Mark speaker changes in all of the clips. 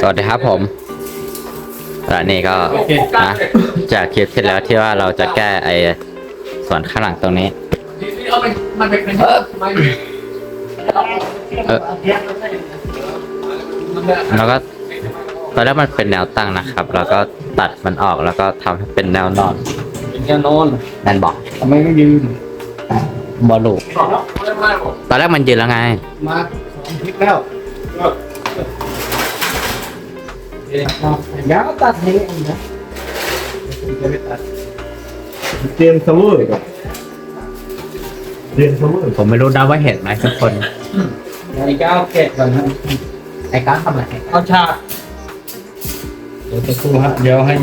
Speaker 1: สวัสดีครับผมและนี่ก็นะจากคลิปที่แล้วที่ว่าเราจะแก้ไอส่วนข้างหลังตรงนี้
Speaker 2: เอาไปมันเป็นเป็นไม่
Speaker 1: เออแล้วก็ตอนแรกมันเป็นแนวตั้งนะครับ แล้วก็ตัดมันออกแล้วก็ทำให้เป็นแนวนอน
Speaker 2: เป็นแค่นอน
Speaker 1: แนนบอก
Speaker 2: ทำไมไม่ยืน
Speaker 1: บอลลูกตอนแรกมันยืนแล้วไง
Speaker 2: มาสองทิศแล้ว ยาวตัดนี้นะจะไม่ตัด
Speaker 3: เตรียมซัมเมอร์กับเตรียมซัมเมอร์
Speaker 1: ผมไม่รู้นะว่าเห็นไหมทุกคน
Speaker 2: นาฬิกาเกตก่อนนะ
Speaker 1: ไอ้ก้าทำอะไร
Speaker 2: เอาฉากเดี๋ยวจะครูฮะเดี๋ยวให้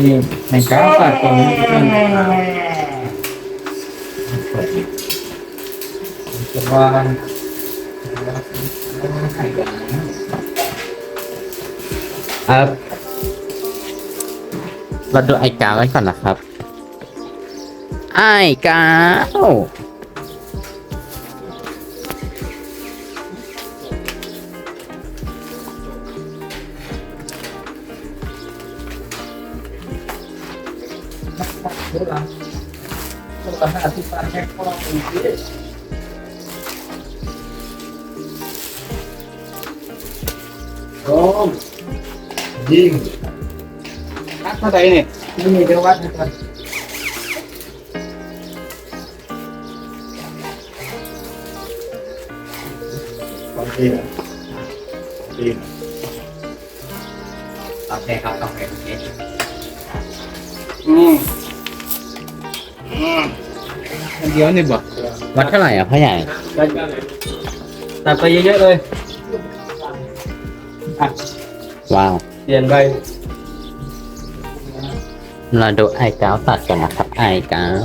Speaker 2: นาฬิกาตัดก่อนจะวาง
Speaker 1: เออ เราดูไอ้กาวไว้ก่อนนะครับ ไอ้กาว
Speaker 2: เดี๋ยวหลังต้องการอธิบายแค่ข้อมูลที่โอ้
Speaker 3: ยิง
Speaker 2: นักเท่าไหร่เนี่ยนี่มีเดี๋ยววัดให้กัน
Speaker 3: บางทีนะดี
Speaker 1: โอเคครับโอเคโอเค
Speaker 2: อืมอืมอันเดียวนี่บ่
Speaker 1: วัดเท่าไหร่อะพ่อใหญ่
Speaker 2: ตัดไปเยอะๆเลยอะ
Speaker 1: ว้าว
Speaker 2: เปลี่ยนไป
Speaker 1: เราดูไอ้กาวตัดกันนะครับไอ้กาว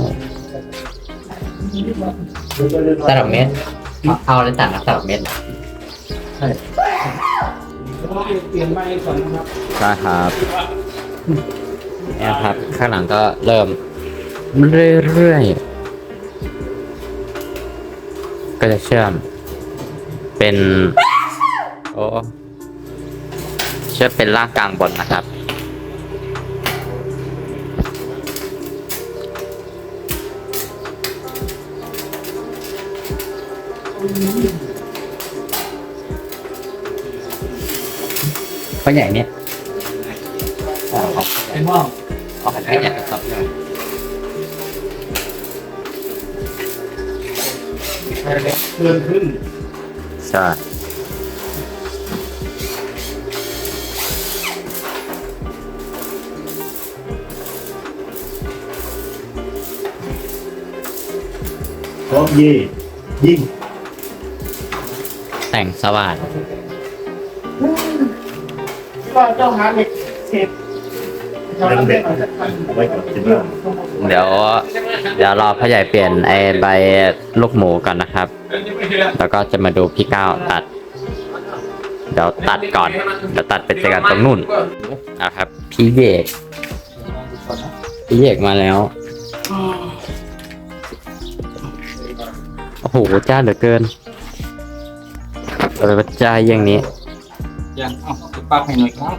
Speaker 1: ตลับเม็ดเอาเอาเลยตัดนะตลับเม็ด
Speaker 2: เปลี่ยนไปก่อนนะครับ
Speaker 1: ได้ครับเนี่ยครับ ข้างหลังก็เริ่ม เรื่อยๆ ก็จะเชื่อม เป็น โอ้เชื่อมเป็นล่างกลางบนนะครับ ก็ใหญ่เนี่ยเอาเอา
Speaker 2: เป็นห้อง
Speaker 1: เอาให้ใหญ่ครับ
Speaker 3: เลื่อนขึ้น
Speaker 1: ใช่
Speaker 3: พร้อมยียิง
Speaker 1: แต่งสว่าน
Speaker 2: ก็เจ้าหาเด็กเสพ
Speaker 3: เล่นเด็กเอาไว้ก่อนคิดว่า
Speaker 1: เดี๋ยว เดี๋ยวรอพ่อใหญ่เปลี่ยนไอใบลูกหมูกันนะครับ แล้วก็จะมาดูพี่ก้าวตัด เดี๋ยวตัดก่อน เดี๋ยวตัดเป็นเจอกันตรงนู่นนะครับ พี่เยกพี่เยกมาแล้ว โอ้โห จ้าเหลือเกิน เออจ้าอย่างนี้
Speaker 2: ยังเอ้าปากให้หน่อยครับ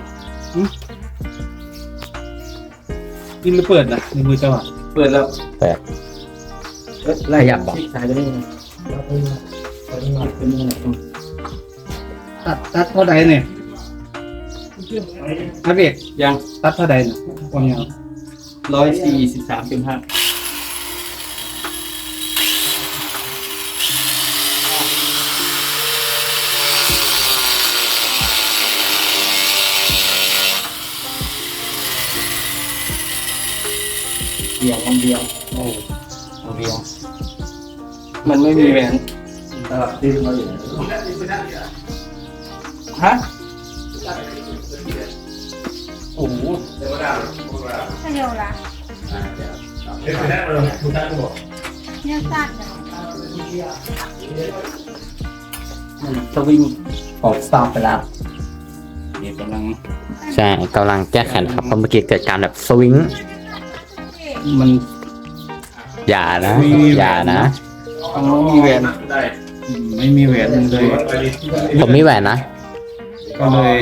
Speaker 2: กินหรือเปิดนะในมือเจ้าอะเปิดแล้ว
Speaker 1: เปิด
Speaker 2: ไล่
Speaker 1: ยับบอก
Speaker 2: ใช้ได้ไหมตัดตัดเท่าใดเนี่ยอาเบกยังตัดเท่าใดเนี่ยความยาวร้อยสี่สิบสามจุดห้า เดียววันเดียวโอ้วันเดียวมันไม่มีแหวน
Speaker 3: ตลาดที่เราอยู่
Speaker 2: ฮะโอ้โห
Speaker 4: เร็วละ
Speaker 3: เล่นไปได้เลยทุกท่านบอก
Speaker 4: เนี่ยสั้นนะ
Speaker 2: มันสวิงออกสตาร์ไปแล้วนี่กำลัง
Speaker 1: ใช่กำลังแก้แค้นครับเพราะเมื่อกี้เกิดการแบบสวิง
Speaker 2: มัน
Speaker 1: อย่านะ
Speaker 2: มีแหวน
Speaker 1: อย่านะ
Speaker 2: มันไม่มีแหวน
Speaker 3: ได้
Speaker 2: อืมไม่มีแหวนเลย
Speaker 1: ผมมีแหวนนะ
Speaker 2: ก็เลย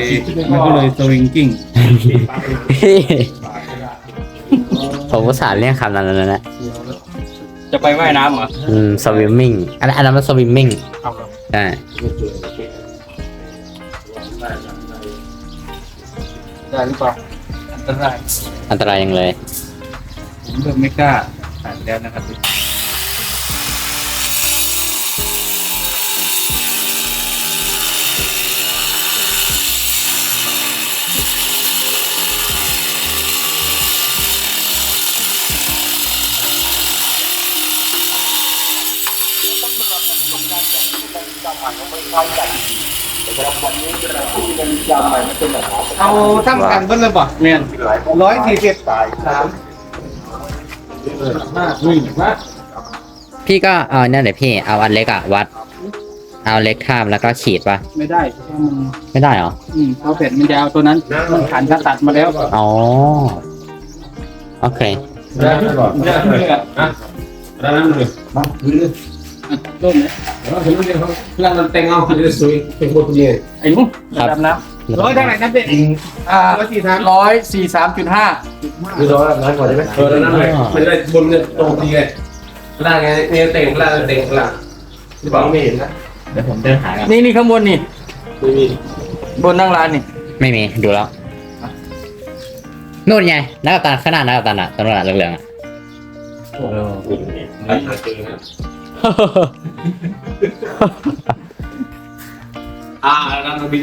Speaker 2: มันก็เลยสวิงกิ้ง
Speaker 1: ผมก็สารเรียกคำนั้นแล้วนะ
Speaker 2: จะไปว่ายน้ำเหรอ
Speaker 1: อืมสวิมมิ่งอันอันนั้นมันสวิมมิ่ง
Speaker 2: เอาเหรอ
Speaker 1: ใช่
Speaker 2: ได้หรือเปล่าอันตราย
Speaker 1: อันตรายยังเลย
Speaker 2: ผมเริ่มไม่กล้าผ่านแล้วนะครับเอาทั้งกันเบิ้ลเลยบ่เมียนร้อยสี่สิบสามห้าหนึ่งนะ
Speaker 1: พี่ก็เอาเนี่ยเดี๋ยวพี่เอาอันเล็กอะวัด เอาเล็กข้ามแล้วก็ขีดปะ
Speaker 2: ไม่ได้เพราะมัน
Speaker 1: ไม่ได้เหรอ
Speaker 2: อืมเขาเผ็ดมันยาวตัวนั้น มันขันก็ตัดมาแล้ว
Speaker 1: อ๋อโอเค
Speaker 3: ได้ตลอด
Speaker 2: เยอะเลยอะ
Speaker 3: ได้นั่นเลยมาดูดิ
Speaker 2: ต้นเนี่ย
Speaker 3: แล้วถึงเรื่องเขาเรื่องนั้นแต่งเอาจะสวยเป็นคนเดียว
Speaker 2: ไอ้หนุ่ม
Speaker 1: ครับ
Speaker 2: ดำน้ำ ร้อยเท่าไหร่นะเด็ก
Speaker 3: จริง
Speaker 2: อ่าร้อยสี่สามร้อยสี่สามจุดห้า
Speaker 3: คือร้อยร้อยกว่าใช่ไหมเออนั่นเลยมันจะได้บนเนี่ยตรงดีเลยล่างไงเนี่ยเต่งล่างเต่งล่างที่บอกไม่เห็นนะ
Speaker 1: เดี๋ยวผมเดินหากัน
Speaker 2: นี่นี่ข้างบนนี่
Speaker 3: ไม่มี
Speaker 2: บนนั่งร้านนี่
Speaker 1: ไม่มีดูแล้วนู่นไงนักกัปตันขางหนาดนักกัปตันอะตำรวจเหลืองๆอะ
Speaker 3: อ่าล่างเราบิน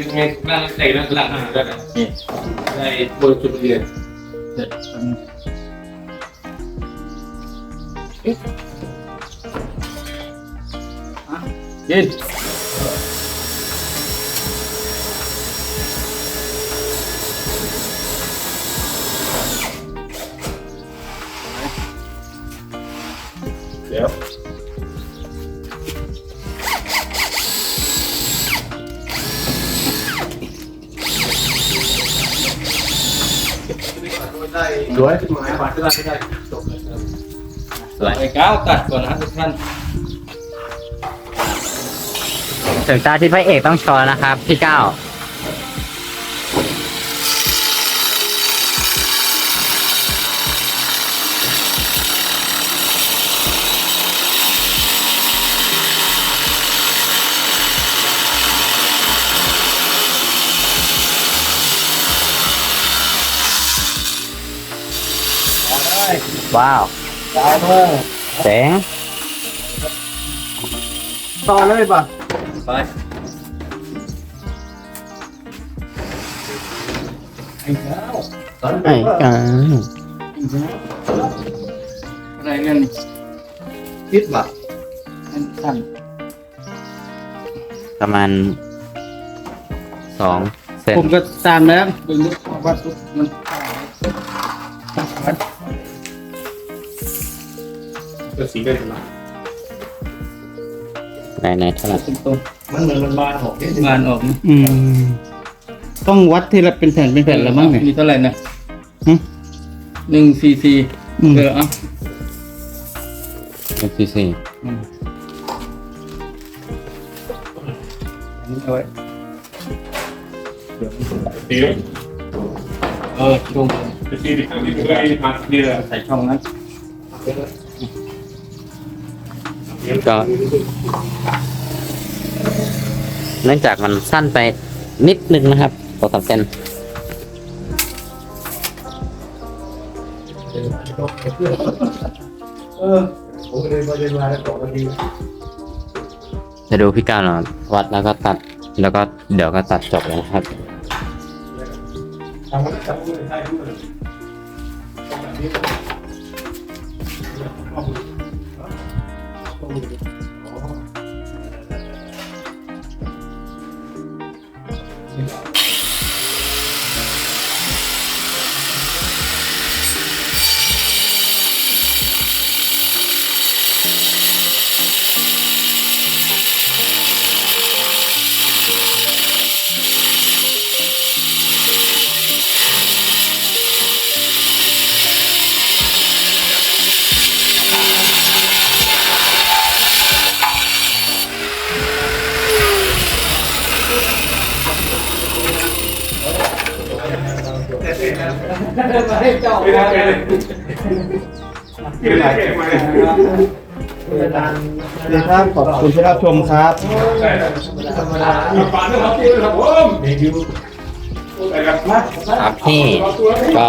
Speaker 3: ยว
Speaker 2: เด็ดยิน
Speaker 3: เดี๋ยวด้วยที่หมายวัดก็ได้ไม่ได้จบเลย
Speaker 1: สวย
Speaker 2: ไปก้าวตัดก่อนนะทุกท่าน
Speaker 1: ถึงตาที่พระเอกต้องชอนะครับพี่ก้าว ว้าว
Speaker 2: ได้เลย
Speaker 1: เจ๋ง
Speaker 2: ต่อเลยป่ะไป
Speaker 3: ไอ้เจ้าตอน
Speaker 1: ไอ้กัน
Speaker 2: อะไรเรื่องนี้
Speaker 3: คิดแบบ
Speaker 2: สั้น
Speaker 1: ประมาณสองเซน
Speaker 2: ผมก็ตามแล้วดึง วัดปุ๊บมันวัด
Speaker 3: ก็สีเป็นมา
Speaker 1: ไหนไหนเท่าไหร่
Speaker 2: ตรง
Speaker 3: มันเหมือนมันบานออก
Speaker 2: ๆงานออกนะ
Speaker 4: อืม ต้องวัดทีละเป็นแผ่นเป็นแผ่นแล้วมั้งเนี่ย
Speaker 2: มีเท่าไหร่นะ
Speaker 4: หึ
Speaker 2: หนึ่งซีซี
Speaker 4: อืม
Speaker 2: เออเอา
Speaker 1: เป็นสี่สี่
Speaker 2: อืมอันนี้เอาไว้
Speaker 3: สี
Speaker 2: เออช่วง
Speaker 3: สีที่ที่เคยมาดีเลย
Speaker 2: ใส่ช่องนั้น
Speaker 1: ก็เนื่องจากมันสั้นไปนิดนึงนะครับสองสามเซน
Speaker 3: เออผมเลยมาเรียนมาแล้วสองน
Speaker 1: จะดูพี่กาวหน่อยวัดแล้วก็ตัดแล้วก็เดี๋ยวก็ตัดจบเลยนะครับ
Speaker 3: ท ให้เจ้าไม่ได้เลยไม่ได้เก็บมาเลย
Speaker 4: ดีครับขอบคุณที่รับชมครับ
Speaker 3: ธรรมดาปานนะครับพี่ครับผมเด็กอยู่ไปครับมา
Speaker 1: ครับพี่ก็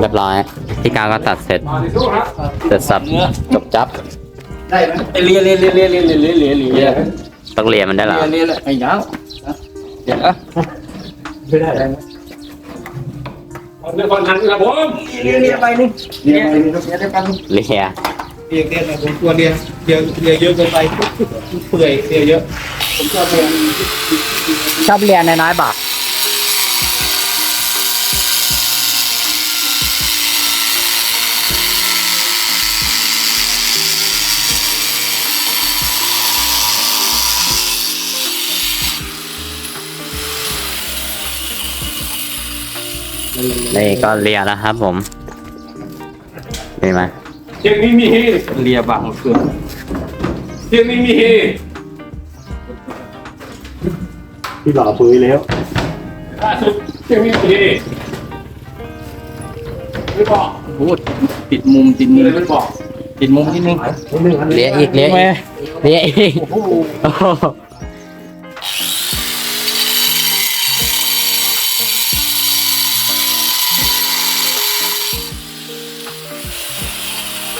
Speaker 1: เรียบร้อยพี่ก้าวก็ตัดเสร็จ
Speaker 3: มาดิสู้ครับ
Speaker 1: เสร็จสับจบจับ
Speaker 4: ได้ไหม
Speaker 2: เลียเลียเลียเลียเลียเลียเลียเลียเลีย
Speaker 1: ต้องเรียนมันได้เหรอ
Speaker 2: เลียไอ้ยาวเดี๋ยว
Speaker 3: ไม่ได้ เรื่องคนนั้นครับผม
Speaker 2: เลียเลียไปนี่
Speaker 4: เรียนไปนี่ครับ
Speaker 2: เลียได้ปัง
Speaker 1: เรีย
Speaker 4: เรียนเรียนนะผมกลัวเรียนเรียนเรียนเยอะเกินไปเปื่อยเรียนเยอะผมชอบเรียน
Speaker 2: ชอบเลียน้อยๆบ
Speaker 1: นี่ก็เรียนะครับผมดีไหม
Speaker 3: เที่ยงนี้มี
Speaker 2: เลียบางเฟือง
Speaker 3: เที่ยงนี้มี
Speaker 4: พี่หล่อปื้ยแล้ว
Speaker 3: ล่าสุดเที่ยงนี้มีไม่บอก
Speaker 2: พูดปิดมุมปิดมุ
Speaker 3: เล
Speaker 2: ม
Speaker 3: ยไม่บอก
Speaker 2: ปิดมุมที่นึง
Speaker 1: เรียอีกเรียอีกเรียอีกโอ้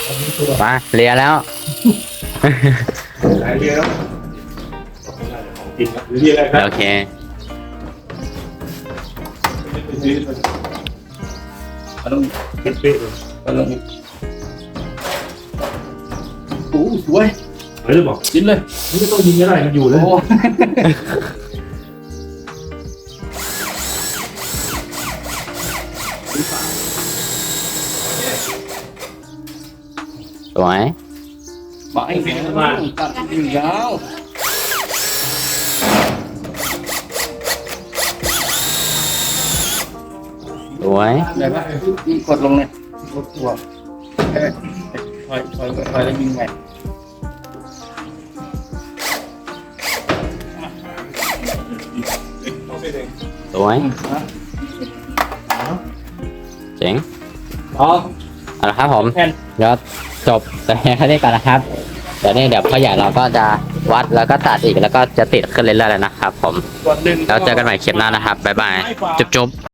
Speaker 1: โหมาเรียแล้ว
Speaker 3: ไหนเรียนแล้วกินหรือเรียนอะไรครับ
Speaker 1: โอเค
Speaker 2: เอาลงเอาลงโอ้สวย
Speaker 3: เฮ้ยบอก
Speaker 2: จิ้นเลย
Speaker 3: ไม่ต้องยิงก็ได้มันอยู่เลย
Speaker 2: Tuai. Baik
Speaker 1: memang. Tak tinggal.
Speaker 2: Tuai. Đây bác, đi cột lông này. Cột tua. Thôi, thôi, thôi lên
Speaker 1: mình mày. Tuai.
Speaker 2: Chén. Đó. À, há hộm. Rồi. ลงเนี่ยกดตัวถอยถอยถอยแล้วยิงใหม่
Speaker 1: สวยเจ๋ง
Speaker 2: พอ
Speaker 1: เอาละครับผม
Speaker 2: แผ่น
Speaker 1: เดี๋ยวจบแต่แค่นี้ก่อนนะครับ เดี๋ยวนี้เดี๋ยวพ่อใหญ่เราก็จะวัดแล้วก็ตัดอีกแล้วก็จะติดขึ้นเรื่อยๆเลยนะครับ ผม
Speaker 2: กดหนึ่ง
Speaker 1: แล้วเจอกันใหม่คลิปหน้านะครับบ๊ายบายจุ๊บๆ